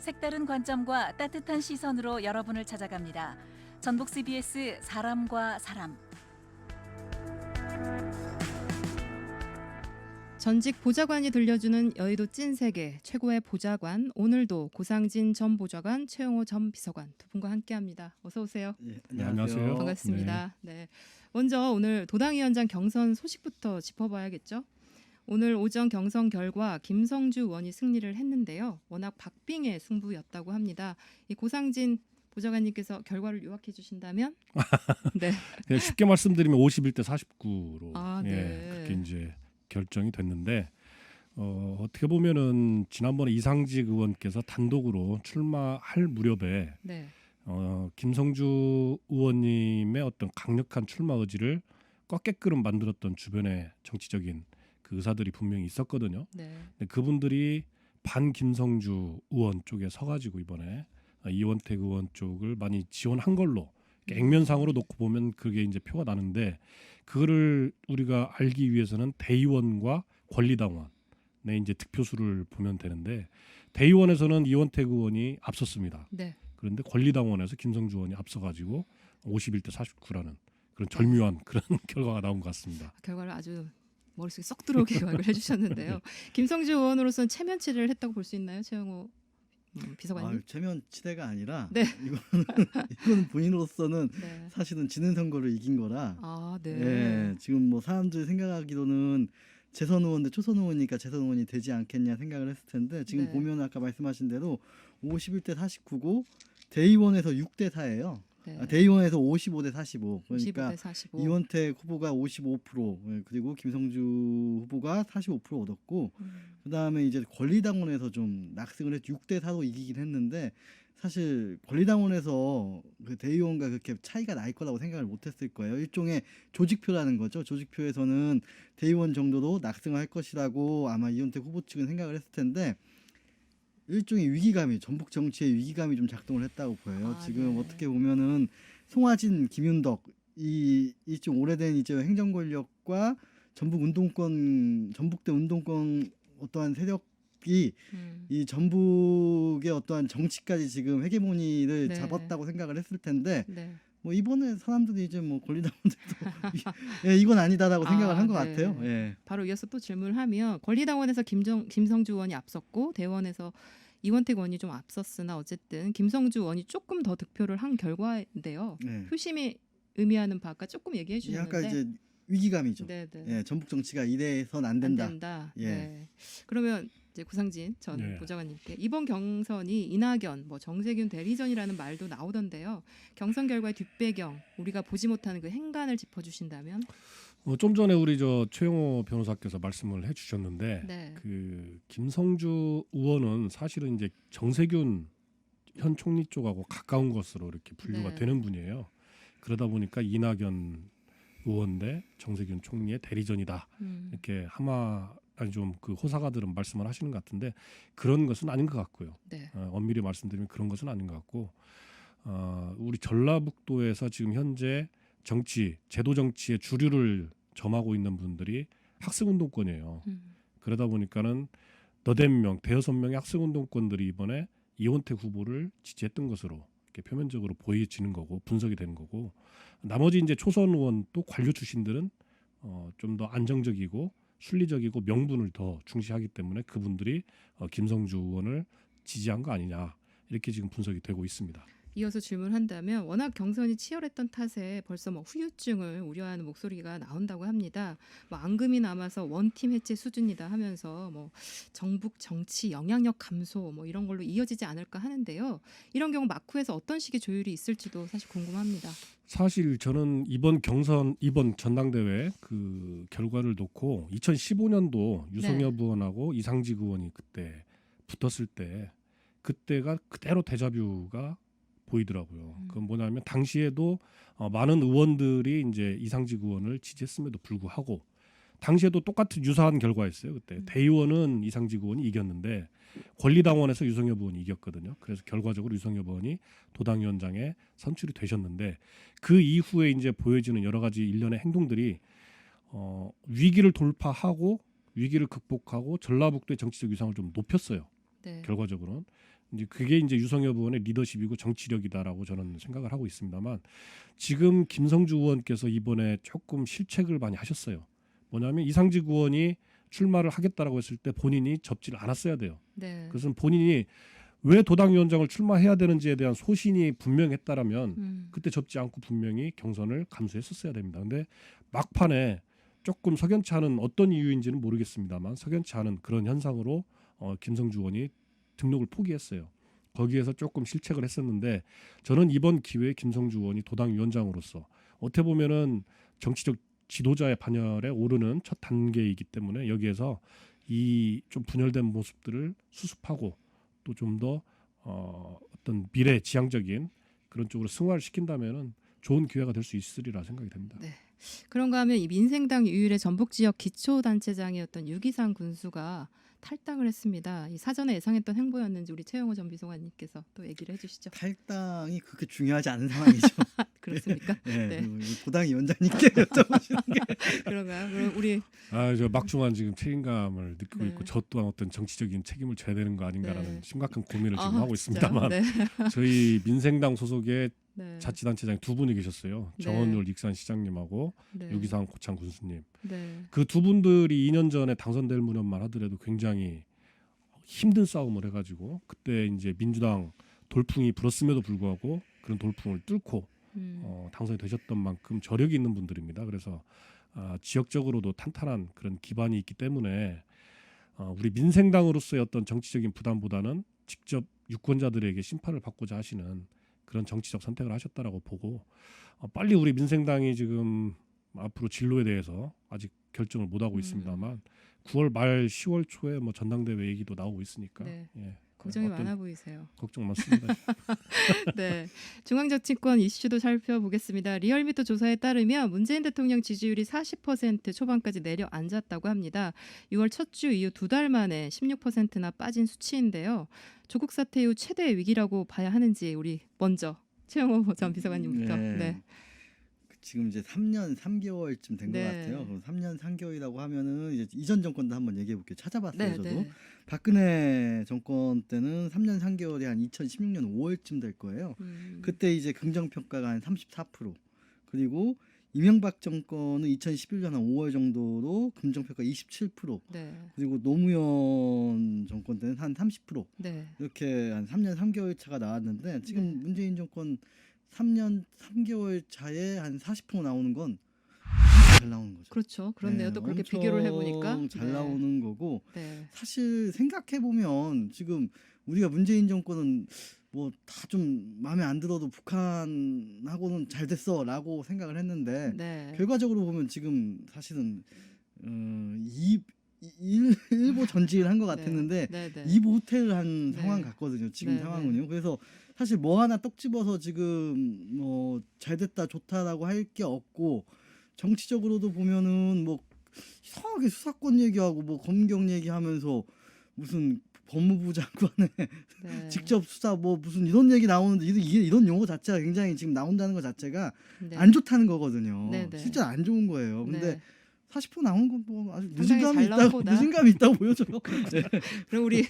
색다른 관점과 따뜻한 시선으로 여러분을 찾아갑니다. 전북 CBS 사람과 사람. 전직 보좌관이 들려주는 여의도 찐세계 최고의 보좌관 오늘도 고상진 전 보좌관 최영호 전 비서관 두 분과 함께합니다. 어서 오세요. 예, 네, 안녕하세요. 반갑습니다. 네. 먼저 오늘 도당위원장 경선 소식부터 짚어봐야겠죠. 오늘 오전 경선 결과 김성주 의원이 승리를 했는데요. 워낙 박빙의 승부였다고 합니다. 이 고상진 보좌관님께서 결과를 요약해 주신다면? 네. 네, 쉽게 말씀드리면 51대 49로 아, 네. 예, 그렇게 이제 결정이 됐는데 어, 어떻게 보면은 지난번에 이상직 의원께서 단독으로 출마할 무렵에 네. 어, 김성주 의원님의 어떤 강력한 출마 의지를 꺾게끔 만들었던 주변의 정치적인 그 의사들이 분명히 있었거든요. 네. 근데 그분들이 반 김성주 의원 쪽에 서가지고 이번에 어, 이원택 의원 쪽을 많이 지원한 걸로 액면상으로 놓고 보면 그게 이제 표가 나는데 그거를 우리가 알기 위해서는 대의원과 권리당원의 이제 득표수를 보면 되는데 대의원에서는 이원택 의원이 앞섰습니다. 네. 그런데 권리당원에서 김성주 의원이 앞서가지고 51대 49라는 그런 절묘한 그런 결과가 나온 것 같습니다. 결과를 아주 머릿속에 썩 들어오게 요약을 해주셨는데요. 김성주 의원으로서는 체면치를 했다고 볼 수 있나요, 최영호 음, 비서관님? 아, 최면 치대가 아니라 네. 이거는 이거는 본인으로서는 네. 사실은 지는 선거를 이긴 거라. 아, 네. 예, 지금 뭐 사람들이 생각하기로는 재선 의원 대 초선 의원이니까 재선 의원이 되지 않겠냐 생각을 했을 텐데 지금 네. 보면 아까 말씀하신 대로 51대 49고 대의원에서 6대 4예요. 네. 아, 대의원에서 55대 45. 그러니까 15대 45. 이원택 후보가 55% 예, 그리고 김성주 후보가 45% 얻었고 음, 그다음에 이제 권리당원에서 좀 낙승을 해서 6대 4로 이기긴 했는데 사실 권리당원에서 그 대의원과 그렇게 차이가 날 거라고 생각을 못했을 거예요. 일종의 조직표라는 거죠. 조직표에서는 대의원 정도로 낙승할 것이라고 아마 이원택 후보 측은 생각을 했을 텐데 일종의 위기감이 전북 정치의 위기감이 좀 작동을 했다고 보여요. 아, 지금 네. 어떻게 보면은 송화진, 김윤덕 이 이 좀 오래된 이제 행정 권력과 전북 운동권 전북대 운동권 어떠한 세력이 음. 이 전북의 어떠한 정치까지 지금 헤게모니를 네. 잡았다고 생각을 했을 텐데 네. 뭐 이번에 사람들이 이제 뭐 권리당원들도 예, 이건 아니다라고 생각을 아, 한것 네. 같아요. 예. 바로 이어서 또 질문을 하면 권리당원에서 김정 김성주 의원이 앞섰고 대원에서 이원택 의원이 좀 앞섰으나 어쨌든 김성주 의원이 조금 더 득표를 한 결과인데요. 네. 표심이 의미하는 바가 조금 얘기해 주셨는데 약간 이제 위기감이죠. 네, 네. 예, 전북 정치가 이래선 안안 된다. 된다. 예. 네. 그러면 이제 구상진 전 네. 보좌관님께 이번 경선이 이낙연, 뭐 정세균 대리전이라는 말도 나오던데요. 경선 결과의 뒷배경 우리가 보지 못하는 그 행간을 짚어주신다면. 어, 좀 전에 우리 저 최영호 변호사께서 말씀을 해주셨는데 네. 그 김성주 의원은 사실은 이제 정세균 현 총리 쪽하고 가까운 것으로 이렇게 분류가 네. 되는 분이에요. 그러다 보니까 이낙연 의원 대 정세균 총리의 대리전이다 음. 이렇게 하마 아니 좀 그 호사가들은 말씀을 하시는 것 같은데 그런 것은 아닌 것 같고요. 네. 어, 엄밀히 말씀드리면 그런 것은 아닌 것 같고 어, 우리 전라북도에서 지금 현재 정치 제도 정치의 주류를 점하고 있는 분들이 학생운동권이에요. 음. 그러다 보니까는 너댓 명 대여섯 명의 학생운동권들이 이번에 이원택 후보를 지지했던 것으로 이렇게 표면적으로 보여지는 거고 분석이 되는 거고 나머지 이제 초선 의원 또 관료 출신들은 어, 좀 더 안정적이고 순리적이고 명분을 더 중시하기 때문에 그분들이 어, 김성주 의원을 지지한 거 아니냐 이렇게 지금 분석이 되고 있습니다. 이어서 질문한다면 워낙 경선이 치열했던 탓에 벌써 뭐 후유증을 우려하는 목소리가 나온다고 합니다. 뭐 앙금이 남아서 원팀 해체 수준이다 하면서 뭐 정북 정치 영향력 감소 뭐 이런 걸로 이어지지 않을까 하는데요. 이런 경우 마쿠에서 어떤 식의 조율이 있을지도 사실 궁금합니다. 사실 저는 이번 경선 이번 전당대회 그 결과를 놓고 2015년도 유성엽 네. 의원하고 이상직 의원이 그때 붙었을 때 그때가 그대로 데자뷰가 보이더라고요. 음. 그건 뭐냐면 당시에도 어, 많은 의원들이 이제 이상직 의원을 지지했음에도 불구하고 당시에도 똑같은 유사한 결과였어요. 그때 음. 대의원은 이상직 의원이 이겼는데 권리당원에서 유성엽 의원이 이겼거든요. 그래서 결과적으로 유성엽 의원이 도당위원장에 선출이 되셨는데 그 이후에 이제 보여지는 여러 가지 일련의 행동들이 어, 위기를 돌파하고 위기를 극복하고 전라북도의 정치적 위상을 좀 높였어요. 네. 결과적으로는 이제 그게 이제 유성엽 의원의 리더십이고 정치력이다라고 저는 생각을 하고 있습니다만 지금 김성주 의원께서 이번에 조금 실책을 많이 하셨어요. 뭐냐면 이상직 의원이 출마를 하겠다라고 했을 때 본인이 접지를 않았어야 돼요. 네. 그것은 본인이 왜 도당위원장을 출마해야 되는지에 대한 소신이 분명했다라면 음. 그때 접지 않고 분명히 경선을 감수했었어야 됩니다. 근데 막판에 조금 석연치 않은 어떤 이유인지는 모르겠습니다만 석연치 않은 그런 현상으로 어, 김성주 의원이 등록을 포기했어요. 거기에서 조금 실책을 했었는데 저는 이번 기회에 김성주 의원이 도당 위원장으로서 어떻게 보면은 정치적 지도자의 반열에 오르는 첫 단계이기 때문에 여기에서 이 좀 분열된 모습들을 수습하고 또 좀 더 어, 어떤 미래 지향적인 그런 쪽으로 승화를 시킨다면은 좋은 기회가 될 수 있으리라 생각이 됩니다. 네. 그런가 하면 이 민생당 유일의 전북 지역 기초 단체장이었던 유기상 군수가 탈당을 했습니다. 이 사전에 예상했던 행보였는지 우리 최영호 전 비서관님께서 또 얘기를 해주시죠. 탈당이 그렇게 중요하지 않은 상황이죠. 그렇습니까? 네, 네. 그 도당 위원장님께 여쭤보시는 게 그런가요? 그럼 우리 아, 저 막중한 지금 책임감을 느끼고 네. 있고 저 또한 어떤 정치적인 책임을 져야 되는 거 아닌가라는 네. 심각한 고민을 지금 아, 하고 진짜요? 있습니다만 네. 저희 민생당 소속의 네. 자치단체장 두 분이 계셨어요. 네. 정원율 익산 시장님하고 네. 유기상 고창 군수님. 네. 그두 분들이 2년 전에 당선될 무렵만 하더라도 굉장히 힘든 싸움을 해가지고 그때 이제 민주당 돌풍이 불었음에도 불구하고 그런 돌풍을 뚫고 음. 어, 당선이 되셨던 만큼 저력이 있는 분들입니다. 그래서 아, 지역적으로도 탄탄한 그런 기반이 있기 때문에 어, 우리 민생당으로서의 어떤 정치적인 부담보다는 직접 유권자들에게 심판을 받고자 하시는 그런 정치적 선택을 하셨다라고 보고 어, 빨리 우리 민생당이 지금 앞으로 진로에 대해서 아직 결정을 못 하고 음. 있습니다만 9월 말 10월 초에 뭐 전당대회 얘기도 나오고 있으니까 네. 예, 걱정이 어떤 많아 보이세요. 걱정 많습니다. 네. 중앙정치권 이슈도 살펴보겠습니다. 리얼미터 조사에 따르면 문재인 대통령 지지율이 40% 초반까지 내려앉았다고 합니다. 6월 첫 주 이후 두 달 만에 16%나 빠진 수치인데요. 조국 사태 이후 최대 위기라고 봐야 하는지 우리 먼저 최영호 전 비서관님부터. 네. 네. 지금 이제 3년 3개월쯤 된 것 네. 같아요. 그럼 3년 3개월이라고 하면은 이제 이전 정권도 한번 얘기해 볼게요. 찾아봤어요, 네, 저도. 네. 박근혜 정권 때는 3년 3개월이 한 2016년 5월쯤 될 거예요. 음. 그때 이제 긍정 평가가 한 34%. 그리고 이명박 정권은 2011년 한 5월 정도로 긍정 평가 27%. 네. 그리고 노무현 정권 때는 한 30%. 네. 이렇게 한 3년 3개월 차가 나왔는데 지금 네. 문재인 정권 3년 3개월 차에 한 40% 나오는 건 잘 나오는 거죠. 그렇죠. 그렇네요. 네, 또 그렇게 비교를 해 보니까 잘 나오는 거고 네. 사실 생각해 보면 지금 우리가 문재인 정권은 뭐 다 좀 마음에 안 들어도 북한하고는 잘 됐어라고 생각을 했는데 네. 결과적으로 보면 지금 사실은 어, 이 일, 일보 전진을 한것 같았는데 네. 네. 이보 호텔을 한 네. 상황 같거든요. 지금 네, 상황은요. 그래서 사실 뭐 하나 떡 집어서 지금 뭐 잘됐다 좋다라고 할 게 없고 정치적으로도 보면은 뭐 이상하게 수사권 얘기하고 뭐 검경 얘기하면서 무슨 법무부 장관의 네. 직접 수사 뭐 무슨 이런 얘기 나오는데 이런, 이런 용어 자체가 굉장히 지금 나온다는 것 자체가 네. 안 좋다는 거거든요. 네, 네. 실제 안 좋은 거예요. 근데 네. 40% 나온 건뭐 아주 상당히 늦은 감이 잘 나온 있다고 거다. 늦은 감이 있다고 보여져요. 네. 그럼 우리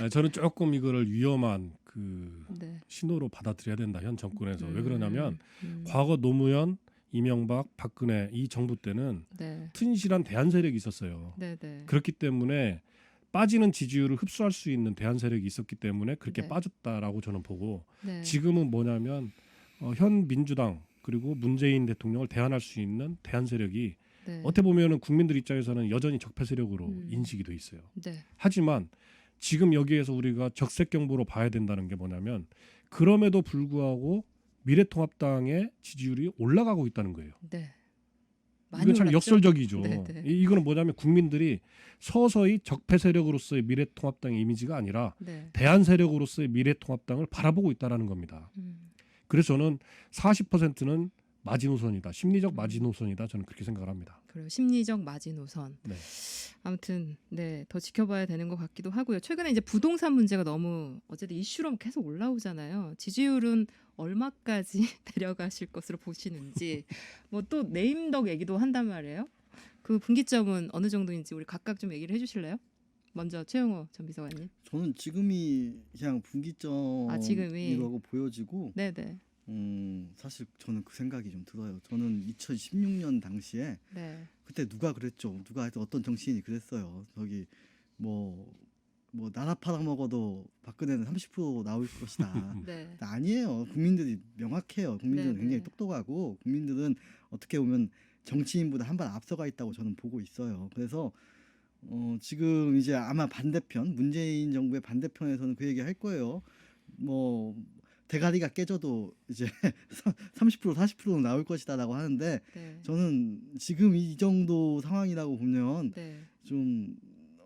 아, 저는 조금 이거를 위험한 그 네. 신호로 받아들여야 된다 현 정권에서 왜 음, 그러냐면 음. 과거 노무현, 이명박, 박근혜 이 정부 때는 네. 튼실한 대한 세력이 있었어요. 네, 네. 그렇기 때문에 빠지는 지지율을 흡수할 수 있는 대한 세력이 있었기 때문에 그렇게 네. 빠졌다라고 저는 보고 네. 지금은 뭐냐면 어, 현 민주당 그리고 문재인 대통령을 대안할 수 있는 대한 세력이 네. 어떻게 보면은 국민들 입장에서는 여전히 적폐 세력으로 음. 인식이 돼 있어요. 네. 하지만 지금 여기에서 우리가 적색 경보로 봐야 된다는 게 뭐냐면 그럼에도 불구하고 미래통합당의 지지율이 올라가고 있다는 거예요. 네. 이건 참 올랐죠? 역설적이죠. 네, 네. 이, 이거는 뭐냐면 국민들이 서서히 적폐 세력으로서의 미래통합당의 이미지가 아니라 네. 대한 세력으로서의 미래통합당을 바라보고 있다라는 겁니다. 음. 그래서 저는 40%는 마지노선이다. 심리적 음. 마지노선이다. 저는 그렇게 생각을 합니다. 그리고 심리적 마지노선. 네. 아무튼 네, 더 지켜봐야 되는 것 같기도 하고요. 최근에 이제 부동산 문제가 너무 어쨌든 이슈로 계속 올라오잖아요. 지지율은 얼마까지 내려가실 것으로 보시는지 뭐 또 네임덕 얘기도 한단 말이에요. 그 분기점은 어느 정도인지 우리 각각 좀 얘기를 해주실래요? 먼저 최영호 전 비서관님. 저는 지금이 그냥 분기점 아, 지금이? 보여지고 네네. 음, 사실 저는 그 생각이 좀 들어요. 저는 2016년 당시에 네. 그때 누가 그랬죠. 누가 하여튼 어떤 정치인이 그랬어요. 저기 뭐 뭐 나라 팔아먹어도 박근혜는 30% 나올 것이다. 네. 아니에요. 국민들이 명확해요. 국민들은 네네. 굉장히 똑똑하고 국민들은 어떻게 보면 정치인보다 한 발 앞서가 있다고 저는 보고 있어요. 그래서 어, 지금 이제 아마 반대편 문재인 정부의 반대편에서는 그 얘기 할 거예요. 뭐 대가리가 깨져도 이제 30% 40%는 나올 것이다라고 하는데 네. 저는 지금 이 정도 상황이라고 보면 네. 좀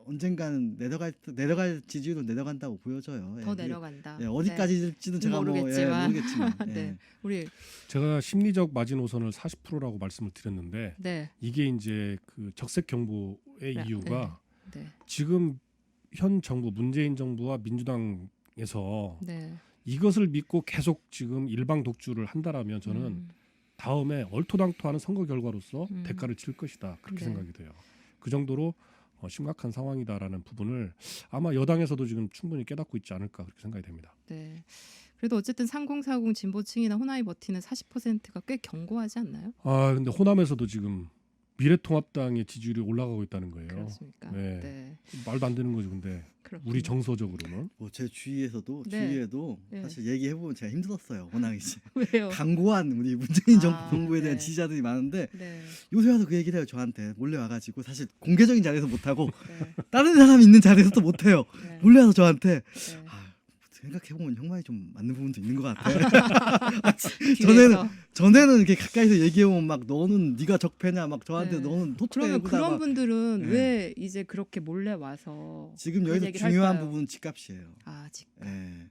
언젠가는 내려갈 내려갈 지지율은 내려간다고 보여져요. 더 예, 내려간다. 예, 어디까지일지는 제가 뭐 모르겠지만. 예, 모르겠지만 예. 네. 우리 제가 심리적 마지노선을 40%라고 말씀을 드렸는데 네. 이게 이제 그 적색 경보의 네, 이유가 네. 지금 현 정부 문재인 정부와 민주당에서 네. 이것을 믿고 계속 지금 일방 독주를 한다라면 저는 음, 다음에 얼토당토하는 선거 결과로서 음. 대가를 칠 것이다 그렇게 네. 생각이 돼요. 그 정도로 어, 심각한 상황이다라는 부분을 아마 여당에서도 지금 충분히 깨닫고 있지 않을까 그렇게 생각이 됩니다. 네. 그래도 어쨌든 3040 진보층이나 호남이 버티는 40%가 꽤 견고하지 않나요? 아 근데 호남에서도 지금 미래통합당의 지지율이 올라가고 있다는 거예요. 그렇습니까? 네. 네. 말도 안 되는 거죠. 근데 그렇군요. 우리 정서적으로는 뭐 제 주위에서도 네. 주위에도 네. 사실 얘기해 보면 제가 힘들었어요. 워낙 이제 왜요? 강고한 우리 문재인 정- 아, 정부에 대한 네. 지지자들이 많은데 네. 요새 와서 그 얘기를 해요 저한테 몰래 와가지고 사실 공개적인 자리에서 못 하고 네. 다른 사람 있는 자리에서도 못 해요. 네. 몰래 와서 저한테 네. 아, 생각해 보면 형 말이 좀 맞는 부분도 있는 것 같아. 뒤에서. 전에는 전에는 이렇게 가까이서 얘기해 보면 막 너는 네가 적폐냐 막 저한테 네. 너는 토트야 그러면 그런 분들은 네. 왜 이제 그렇게 몰래 와서 지금 여기서 중요한 할까요? 부분은 집값이에요. 아, 직. 예.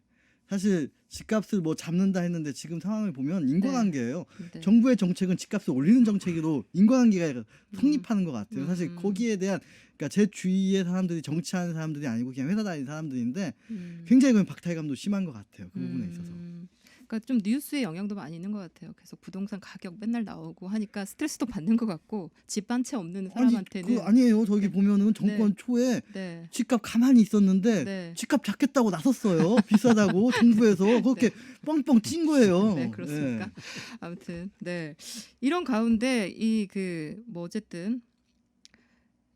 사실 집값을 뭐 잡는다 했는데 지금 상황을 보면 인과관계예요. 네. 정부의 정책은 집값을 올리는 정책으로 인과관계가 성립하는 것 같아요. 음. 사실 거기에 대한 그러니까 제 주위의 사람들이 정치하는 사람들이 아니고 그냥 회사 다니는 사람들인데 음. 굉장히 그 박탈감도 심한 것 같아요. 그 부분에 있어서. 음, 그러니까 좀 뉴스의 영향도 많이 있는 것 같아요. 계속 부동산 가격 맨날 나오고 하니까 스트레스도 받는 것 같고 집 한 채 없는 아니, 사람한테는 그 아니에요. 저기 네. 보면은 정권 네. 초에 네. 집값 가만히 있었는데 네. 집값 잡겠다고 나섰어요. 비싸다고 정부에서 그렇게 뻥뻥 찐 거예요. 네, 그렇습니까? 예. 아무튼 네 이런 가운데 이 그 뭐 어쨌든 그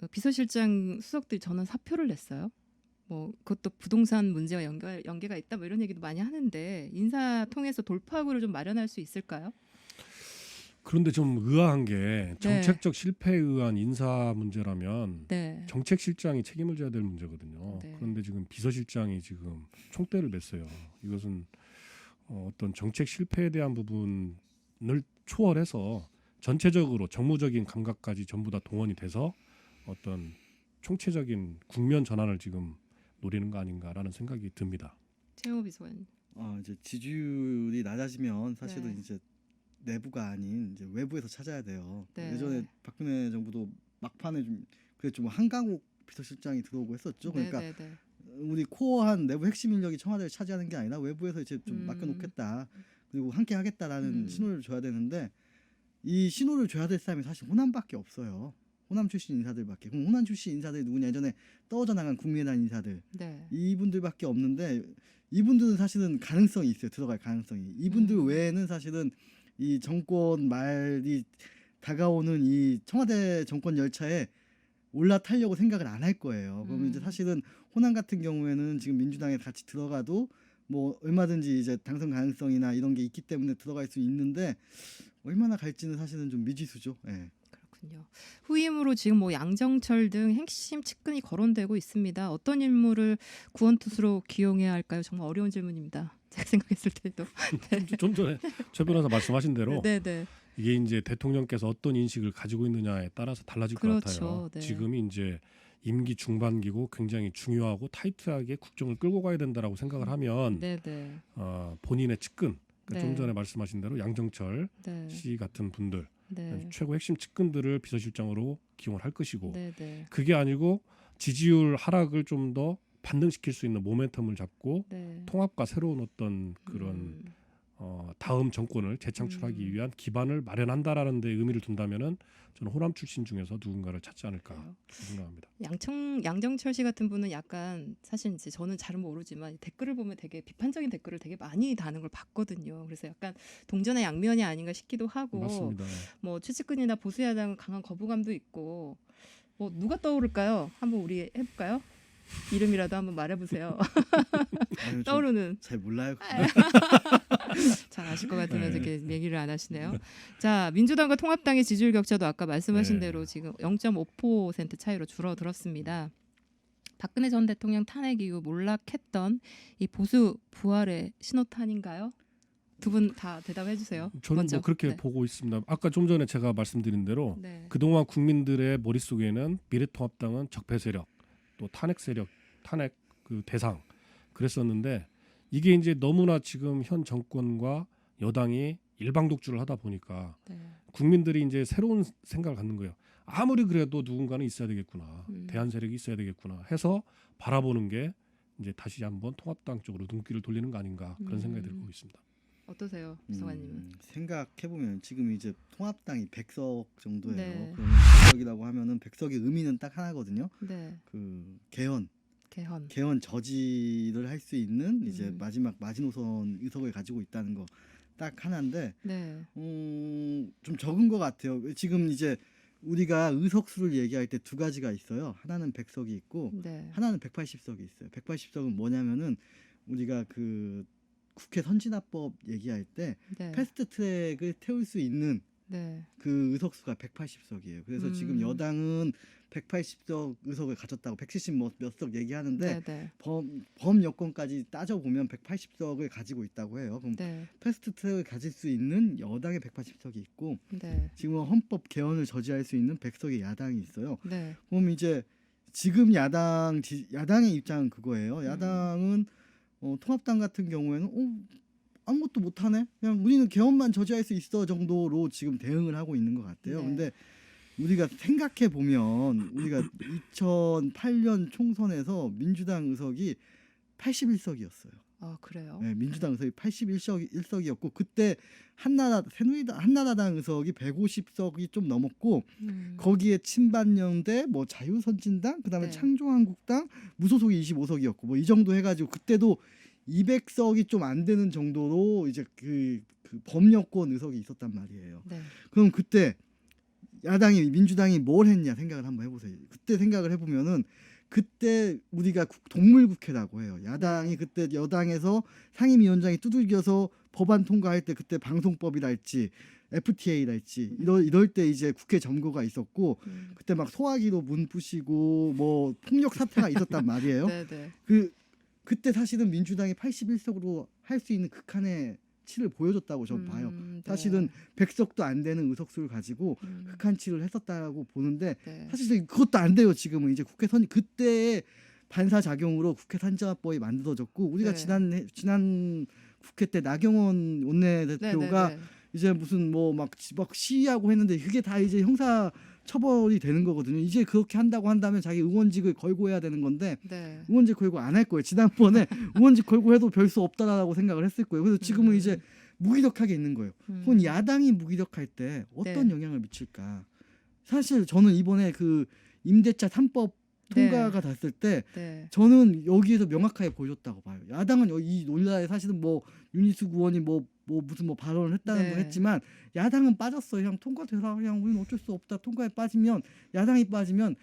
비서실장 수석들이 전원 사표를 냈어요. 뭐 그것도 부동산 문제와 연결 연계가 있다 뭐 이런 얘기도 많이 하는데 인사 통해서 돌파구를 좀 마련할 수 있을까요? 그런데 좀 의아한 게 정책적 실패에 의한 인사 문제라면 네. 정책 실장이 책임을 져야 될 문제거든요. 네. 그런데 지금 비서실장이 지금 총대를 맸어요. 이것은 어, 어떤 정책 실패에 대한 부분을 초월해서 전체적으로 정무적인 감각까지 전부 다 동원이 돼서 어떤 총체적인 국면 전환을 지금 노리는 거 아닌가라는 생각이 듭니다. 최호 비서관. 어, 이제 지지율이 낮아지면 사실은 네. 이제 내부가 아닌 이제 외부에서 찾아야 돼요. 네. 예전에 박근혜 정부도 막판에 좀 그랬죠. 뭐 한강욱 비서실장이 들어오고 했었죠. 그러니까 네, 네, 네. 우리 코어한 내부 핵심 인력이 청와대를 차지하는 게 아니라 외부에서 이제 좀 음. 맡겨놓겠다. 그리고 함께 하겠다라는 음. 신호를 줘야 되는데 이 신호를 줘야 될 사람이 사실 호남밖에 없어요. 호남 출신 인사들밖에. 그럼 호남 출신 인사들이 누구냐? 예전에 떠져 나간 국민의당 인사들 네. 이분들밖에 없는데 이분들은 사실은 가능성이 있어요. 들어갈 가능성이. 이분들 음. 외에는 사실은 이 정권 말이 다가오는 이 청와대 정권 열차에 올라타려고 생각을 안 할 거예요. 그러면 음. 이제 사실은 호남 같은 경우에는 지금 민주당에 같이 들어가도 뭐 얼마든지 이제 당선 가능성이나 이런 게 있기 때문에 들어갈 수 있는데 얼마나 갈지는 사실은 좀 미지수죠. 예. 그렇군요. 후임으로 지금 뭐 양정철 등 핵심 측근이 거론되고 있습니다. 어떤 인물을 구원투수로 기용해야 할까요? 정말 어려운 질문입니다. 제가 생각했을 때도. 좀, 좀 전에 최 변호사 말씀하신 대로 네, 네. 이게 이제 대통령께서 어떤 인식을 가지고 있느냐에 따라서 달라질 것 그렇죠. 같아요. 네. 지금이 이제 임기 중반기고 굉장히 중요하고 타이트하게 국정을 끌고 가야 된다라고 생각을 하면 네, 네. 어, 본인의 측근 그러니까 네. 좀 전에 말씀하신 대로 양정철 네. 씨 같은 분들 네. 최고 핵심 측근들을 비서실장으로 기용할 것이고 네, 네. 그게 아니고 지지율 하락을 좀 더 반등시킬 수 있는 모멘텀을 잡고 네. 통합과 새로운 어떤 그런 음, 어, 다음 정권을 재창출하기 음. 위한 기반을 마련한다라는 데 의미를 둔다면은 저는 호남 출신 중에서 누군가를 찾지 않을까 그래요? 생각합니다. 양청 양정철 씨 같은 분은 약간 사실 이제 저는 잘 모르지만 댓글을 보면 되게 비판적인 댓글을 되게 많이 다는 걸 봤거든요. 그래서 약간 동전의 양면이 아닌가 싶기도 하고 맞습니다. 뭐 최측근이나 보수 야당은 강한 거부감도 있고 뭐 누가 떠오를까요? 한번 우리 해볼까요? 이름이라도 한번 말해보세요. 저 떠오르는 잘 몰라요. 잘 아실 것 같으면서 네. 이렇게 얘기를 안 하시네요. 자 민주당과 통합당의 지지율 격차도 아까 말씀하신 네. 대로 지금 0.5% 차이로 줄어들었습니다. 박근혜 전 대통령 탄핵 이후 몰락했던 이 보수 부활의 신호탄인가요? 두 분 다 대답해 주세요. 저는 먼저. 뭐 그렇게 네. 보고 있습니다. 아까 좀 전에 제가 말씀드린 대로 네. 그동안 국민들의 머릿속에는 미래통합당은 적폐 세력, 또 탄핵 세력, 탄핵 그 대상 그랬었는데 이게 이제 너무나 지금 현 정권과 여당이 일방 독주를 하다 보니까 네. 국민들이 이제 새로운 생각을 갖는 거예요. 아무리 그래도 누군가는 있어야 되겠구나. 음. 대한 세력이 있어야 되겠구나 해서 바라보는 게 이제 다시 한번 통합당 쪽으로 눈길을 돌리는 거 아닌가 그런 생각이 음. 들고 있습니다. 어떠세요, 비서관님은? 음, 생각해 보면 지금 이제 통합당이 100석 정도예요. 네. 그러면 100석이라고 하면은 100석의 의미는 딱 하나거든요. 네. 그 개헌, 개헌. 개헌 저지를 할 수 있는 이제 음. 마지막 마지노선 의석을 가지고 있다는 거 딱 하나인데 네. 음, 좀 적은 것 같아요. 지금 이제 우리가 의석수를 얘기할 때 두 가지가 있어요. 하나는 100석이 있고 네. 하나는 180석이 있어요. 180석은 뭐냐면은 우리가 그 국회 선진화법 얘기할 때 네. 패스트 트랙을 태울 수 있는 네. 그 의석수가 180석이에요. 그래서 음. 지금 여당은 180석 의석을 가졌다고 170몇석 얘기하는데 네. 네. 범, 범 여권까지 따져 보면 180석을 가지고 있다고 해요. 그럼 네. 패스트 트랙을 가질 수 있는 여당의 180석이 있고 네. 지금 헌법 개헌을 저지할 수 있는 100석의 야당이 있어요. 네. 그럼 이제 지금 야당 지- 야당의 입장은 음. 그거예요. 야당은 어, 통합당 같은 경우에는 어, 아무것도 못하네. 그냥 우리는 개헌만 저지할 수 있어 정도로 지금 대응을 하고 있는 것 같아요. 네. 근데 우리가 생각해 보면 우리가 2008년 총선에서 민주당 의석이 81석이었어요. 아 그래요. 네, 민주당 의석이 81석 1석이었고 그때 한나라 새누리당 한나라당 의석이 150석이 좀 넘었고 음. 거기에 친반연대 뭐 자유선진당 그다음에 네. 창조한국당 무소속이 25석이었고 뭐 이 정도 해가지고 그때도 200석이 좀 안 되는 정도로 이제 그, 그 범여권 의석이 있었단 말이에요. 네. 그럼 그때 야당이 민주당이 뭘 했냐 생각을 한번 해보세요. 그때 생각을 해보면은 그때 우리가 국- 동물국회라고 해요. 야당이 그때 여당에서 상임위원장이 두들겨서 법안 통과할 때 그때 방송법이랄지 FTA랄지 이럴 이럴 때 이제 국회 점거가 있었고 음. 그때 막 소화기로 문 부시고 뭐 폭력 사태가 있었단 말이에요. 네. 네. 그 그때 사실은 민주당이 81석으로 할 수 있는 극한의 치를 보여줬다고 저는 봐요. 음, 네. 사실은 100석도 안 되는 의석수를 가지고 음, 극한 치를 했었다고 보는데 네. 사실 그것도 안 돼요. 지금은 이제 국회 선 그때의 반사 작용으로 국회 산정법이 만들어졌고 우리가 네. 지난 해- 지난 국회 때 나경원 네, 원내대표가 네, 네. 이제 무슨 뭐 막 막 시위하고 했는데 그게 다 이제 형사 처벌이 되는 거거든요. 이제 그렇게 한다고 한다면 자기 의원직을 걸고 해야 되는 건데 네. 의원직 걸고 안 할 거예요. 지난번에 의원직 걸고 해도 별 수 없다라고 생각을 했을 거예요. 그래서 지금은 음. 이제 무기력하게 있는 거예요. 음. 그럼 야당이 무기력할 때 어떤 네. 영향을 미칠까? 사실 저는 이번에 그 임대차 3법 통과가 됐을 때 네. 저는 여기에서 명확하게 보여줬다고 봐요. 야당은 여- 이 논란에 사실은 뭐 윤희수 의원이 뭐, 뭐 무슨 뭐 발언을 했다는 네. 걸 했지만 야당은 빠졌어요. 그냥 통과돼서 그냥 우리는 어쩔 수 없다. 통과에 빠지면 야당이 빠지면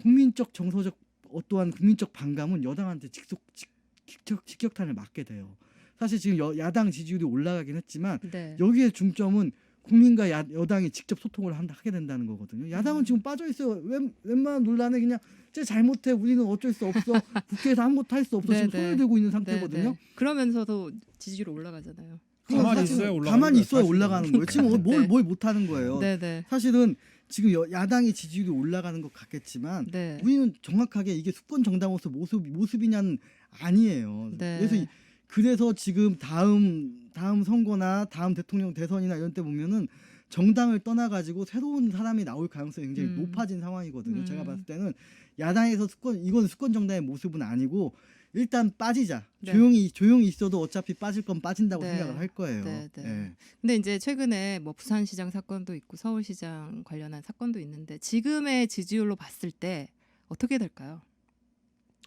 국민적 정서적 어떠한 국민적 반감은 여당한테 직속 직, 직격, 직격탄을 맞게 돼요. 사실 지금 여, 야당 지지율이 올라가긴 했지만 네. 여기에 중점은 국민과 야, 여당이 직접 소통을 한다, 하게 된다는 거거든요. 야당은 음. 지금 빠져 있어요. 웬, 웬만한 논란에 그냥 쟤 잘못해 우리는 어쩔 수 없어 국회에서 아무것도 할 수 없어 네, 지금 네. 손을 들고 있는 네, 상태거든요. 네. 그러면서도 지지율 올라가잖아요. 가만히 있어야 올라가는 가만히 있어야. 올라가는 거예요. 지금 뭘 네. 뭘 못하는 거예요. 네, 네. 사실은 지금 여, 야당의 지지율이 올라가는 것 같겠지만 네. 우리는 정확하게 이게 수권 정당으로서 모습 모습이냐는 아니에요. 네. 그래서 이- 그래서 지금 다음 다음 선거나 다음 대통령 대선이나 이런 때 보면은 정당을 떠나 가지고 새로운 사람이 나올 가능성이 굉장히 음. 높아진 상황이거든요. 음. 제가 봤을 때는 야당에서 수권 이건 수권 정당의 모습은 아니고 일단 빠지자. 네. 조용히 조용히 있어도 어차피 빠질 건 빠진다고 네. 생각을 할 거예요. 네, 네. 예. 근데 이제 최근에 뭐 부산시장 사건도 있고 서울시장 관련한 사건도 있는데 지금의 지지율로 봤을 때 어떻게 될까요?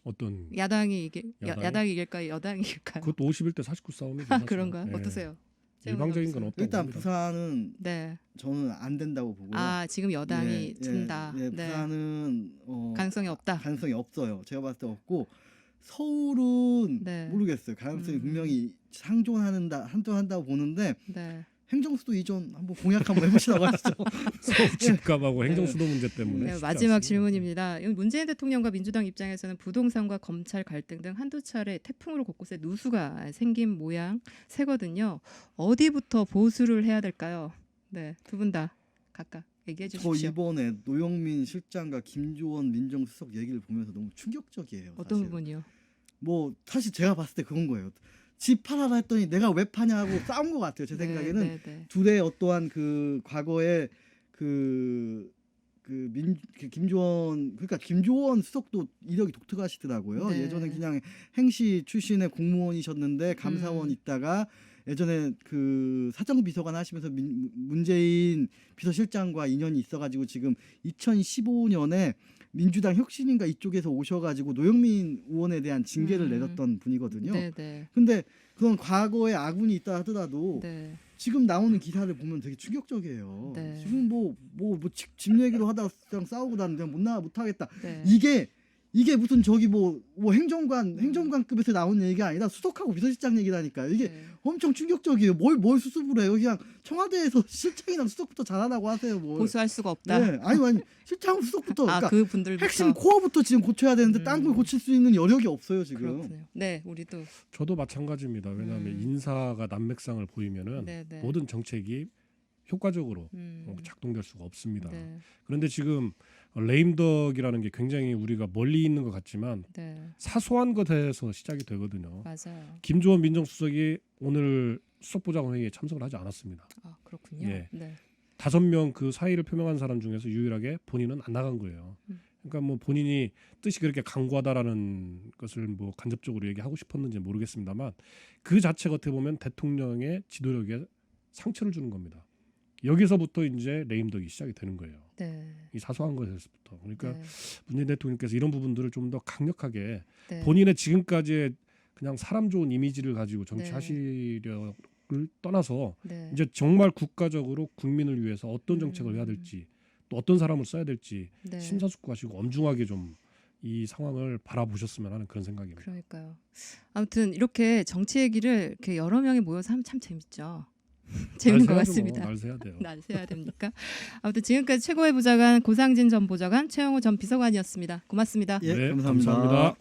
어떤 야당이 이게 야, 야당이? 야당이 이길까요? 여당이 이길까요? 그것도 51대 49 싸움이죠. 아. 그런가요? 예. 어떠세요? 일방적인 건 없다고 일단 봅니다. 부산은 네. 저는 안 된다고 보고요. 아 지금 여당이 예, 진다. 예, 예, 네. 부산은 어, 가능성이 없다. 가능성이 없어요. 제가 봤을 때 없고 서울은 네. 모르겠어요. 가능성이 음. 분명히 상존한다 한존한다고 보는데 네. 행정수도 이전 한번 공약 한번 해보시라고 하시죠. 서울 집값하고 행정수도 문제 때문에 네, 쉽지 마지막 않습니다. 질문입니다. 이 문재인 대통령과 민주당 입장에서는 부동산과 검찰 갈등 등 한두 차례 태풍으로 곳곳에 누수가 생긴 모양새거든요. 어디부터 보수를 해야 될까요? 네, 두 분 다 각각 얘기해 저 주십시오. 이번에 노영민 실장과 김조원 민정수석 얘기를 보면서 너무 충격적이에요. 어떤 사실. 부분이요? 뭐 사실 제가 봤을 때 그런 거예요. 집 팔아라 했더니 내가 왜 파냐고 싸운 것 같아요. 제 네, 생각에는 네, 네. 둘의 어떠한 그 과거에 그 그 민 그 김조원 그러니까 김조원 수석도 이력이 독특하시더라고요. 네. 예전에 그냥 행시 출신의 공무원이셨는데 감사원 음. 있다가 예전에 그 사정비서관 하시면서 민, 문재인 비서실장과 인연이 있어가지고 지금 2015년에 민주당 혁신인가 이쪽에서 오셔가지고 노영민 의원에 대한 징계를 음. 내렸던 분이거든요. 네, 네. 근데 그런 과거에 아군이 있다 하더라도 네. 지금 나오는 기사를 보면 되게 충격적이에요. 네. 지금 뭐 뭐뭐집 집 얘기로 하다가 싸우고 나는데 못 나가 못 하겠다. 네. 이게 이게 무슨 저기 뭐, 뭐 행정관 행정관급에서 나온 얘기가 아니라 수석하고 비서실장 얘기라니까요. 이게 네. 엄청 충격적이에요. 뭘 뭘 수습을 해요? 그냥 청와대에서 실장이랑 수석부터 잘하라고 하세요. 뭘. 보수할 수가 없다. 네. 아니 아니 실장 수석부터 아, 그러니까 그 분들부터 핵심 코어부터 지금 고쳐야 되는데 딴걸 음. 고칠 수 있는 여력이 없어요 지금. 그렇군요. 네, 우리도 저도 마찬가지입니다. 왜냐하면 음. 인사가 난맥상을 보이면은 네, 네. 모든 정책이 효과적으로 음. 어, 작동될 수가 없습니다. 네. 그런데 지금 레임덕이라는 게 굉장히 우리가 멀리 있는 것 같지만 네. 사소한 것에서 시작이 되거든요. 맞아요. 김조원 민정수석이 오늘 수석보좌관 회의에 참석을 하지 않았습니다. 아, 그렇군요. 예. 네. 다섯 명 그 사의를 표명한 사람 중에서 유일하게 본인은 안 나간 거예요. 음. 그러니까 뭐 본인이 뜻이 그렇게 강구하다라는 것을 뭐 간접적으로 얘기하고 싶었는지 모르겠습니다만 그 자체가 어떻게 보면 대통령의 지도력에 상처를 주는 겁니다. 여기서부터 이제 레임덕이 시작이 되는 거예요. 네. 이 사소한 것에서부터. 그러니까 네. 문재인 대통령께서 이런 부분들을 좀 더 강력하게 네. 본인의 지금까지의 그냥 사람 좋은 이미지를 가지고 정치하시려를 떠나서 네. 이제 정말 국가적으로 국민을 위해서 어떤 정책을 해야 음. 될지 또 어떤 사람을 써야 될지 네. 심사숙고하시고 엄중하게 좀 이 상황을 바라보셨으면 하는 그런 생각입니다. 그러니까요. 아무튼 이렇게 정치 얘기를 이렇게 여러 명이 모여서 하면 참 재밌죠. 재밌는 것날 세야죠, 같습니다. 뭐. 날 세야 돼요. 날 세야 됩니까? 아무튼 지금까지 최고의 부자관 고상진 전 보좌관 최영호 전 비서관이었습니다. 고맙습니다. 예, 네, 감사합니다. 감사합니다.